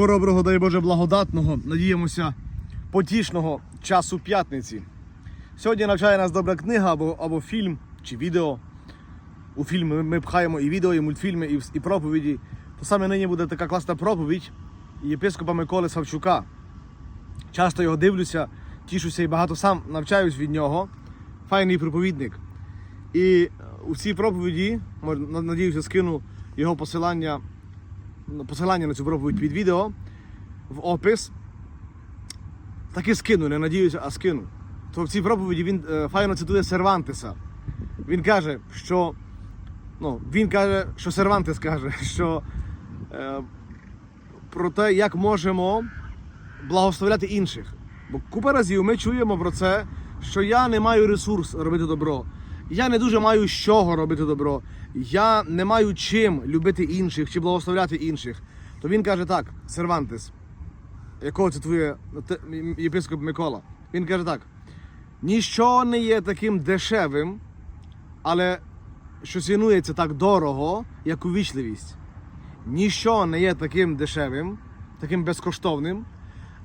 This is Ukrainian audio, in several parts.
Хороброго, дай Боже, благодатного, надіємося, потішного часу п'ятниці. Сьогодні навчає нас добра книга або, або фільм чи відео. У фільми ми, пхаємо і відео, і мультфільми, і, і проповіді. То саме нині буде така класна проповідь єпископа Миколи Савчука. Часто його дивлюся, тішуся і багато сам навчаюсь від нього. Файний проповідник. І у цій проповіді, надіюся, скину його посилання, посилання на цю проповідь під відео в опис. Таки скину, не надіюся, а скину. То в цій проповіді він е, файно цитує Сервантеса. Він каже, що ну, він каже, що Сервантес каже, що е, про те, як можемо благословляти інших. Бо купа разів ми чуємо про це, що я не маю ресурс робити добро. Я не дуже маю з чого робити добро. Я не маю чим любити інших чи благословляти інших. То він каже так, Сервантес, якого цитує єпископ Микола. Він каже так: ніщо не є таким дешевим, але що цінується так дорого, як увічливість. Ніщо не є таким дешевим, таким безкоштовним,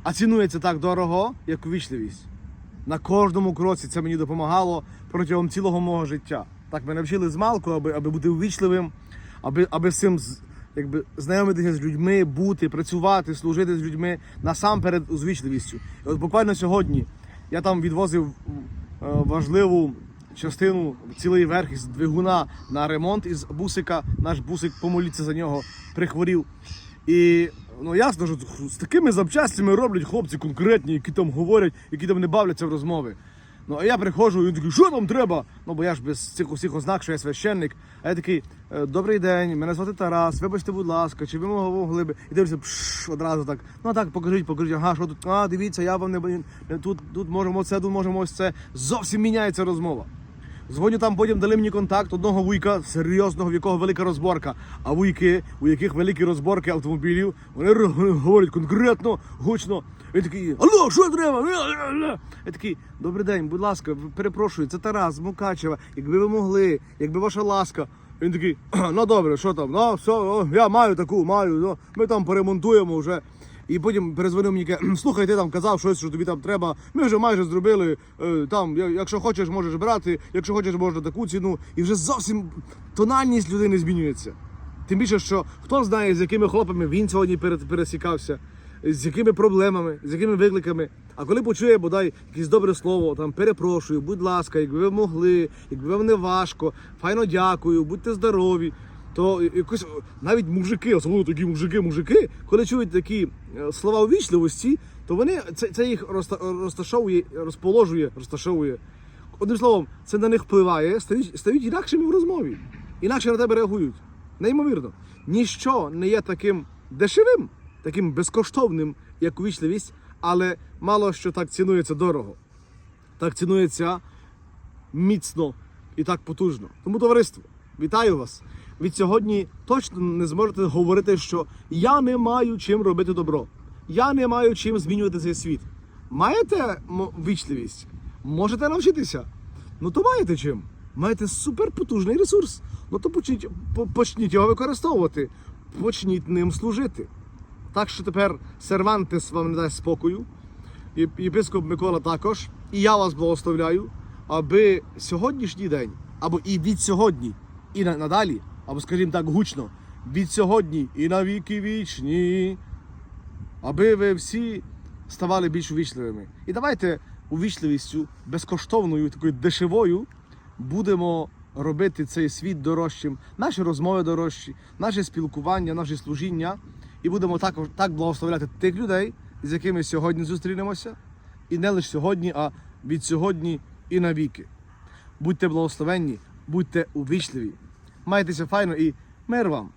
а цінується так дорого, як увічливість. На кожному кроці це мені допомагало протягом цілого мого життя. Так мене вчили з малку, аби, аби бути увічливим, аби, аби цим якби, знайомитися з людьми, бути, працювати, служити з людьми насамперед з увічливістю. І от буквально сьогодні я там відвозив е, важливу частину, цілий верх із двигуна на ремонт із бусика. Наш бусик, помоліться за нього, прихворів. І ну ясно, що з такими запчастями роблять хлопці конкретні, які там говорять, які там не бавляться в розмови. Ну, а я приходжу, і такий, що там треба? Ну, бо я ж без цих усіх ознак, що я священник. А я такий, «Е, добрий день, мене звати Тарас, вибачте, будь ласка, чи ви могли б. І дивлюся, пш, одразу так. Ну так, покажіть, покажіть, ага, що тут? А, дивіться, я вам не- тут, тут можемо це, тут можемо ось це. Зовсім міняється розмова. Дзвоню там, потім дали мені контакт одного вуйка, серйозного, в якого велика розборка. А вуйки, у яких великі розборки автомобілів, вони говорять конкретно, гучно. Він такий, алло, що треба? Ля-ля-ля». Я такий, добрий день, будь ласка, перепрошую, це Тарас Мукачева. Якби ви могли, якби ваша ласка. Він такий, ну добре, що там? Ну, все, я маю таку, маю, ну, ми там поремонтуємо вже. І потім перезвонив мені, каже, слухай, ти там казав щось, що тобі там треба. Ми вже майже зробили. е, Там, якщо хочеш, можеш брати, якщо хочеш, можна таку ціну. І вже зовсім тональність людини змінюється. Тим більше, що хто знає, з якими хлопами він сьогодні пере- пересікався, з якими проблемами, з якими викликами. А коли почує, бодай якесь добре слово, там перепрошую, будь ласка, якби ви могли, якби вам не важко, файно дякую, будьте здорові то якось навіть мужики, особливо такі мужики, мужики, коли чують такі е, слова увічливості, то вони це, це їх розта- розташовує, розположує, розташовує. Одним словом, це на них впливає, стають, стають інакшими в розмові, інакше на тебе реагують. Неймовірно, ніщо не є таким дешевим, таким безкоштовним, як увічливість, але мало що так цінується дорого. Так цінується міцно і так потужно. Тому товариство, вітаю вас. Від сьогодні точно не зможете говорити, що я не маю чим робити добро. Я не маю чим змінювати цей світ. Маєте вічливість? Можете навчитися? Ну то маєте чим. Маєте суперпотужний ресурс. Ну то почніть, почніть його використовувати. Почніть ним служити. Так що тепер Сервантес вам не дасть спокою, єпископ Микола також. І я вас благословляю, аби сьогоднішній день, або і від сьогодні, і надалі, або, скажімо так, гучно, від сьогодні і на віки вічні, аби ви всі ставали більш увічливими. І давайте увічливістю, безкоштовною, такою дешевою, будемо робити цей світ дорожчим, наші розмови дорожчі, наше спілкування, наше служіння, і будемо також так благословляти тих людей, з якими сьогодні зустрінемося, і не лише сьогодні, а від сьогодні і навіки. Будьте благословенні, будьте увічливі. Майтеся файно і мир вам!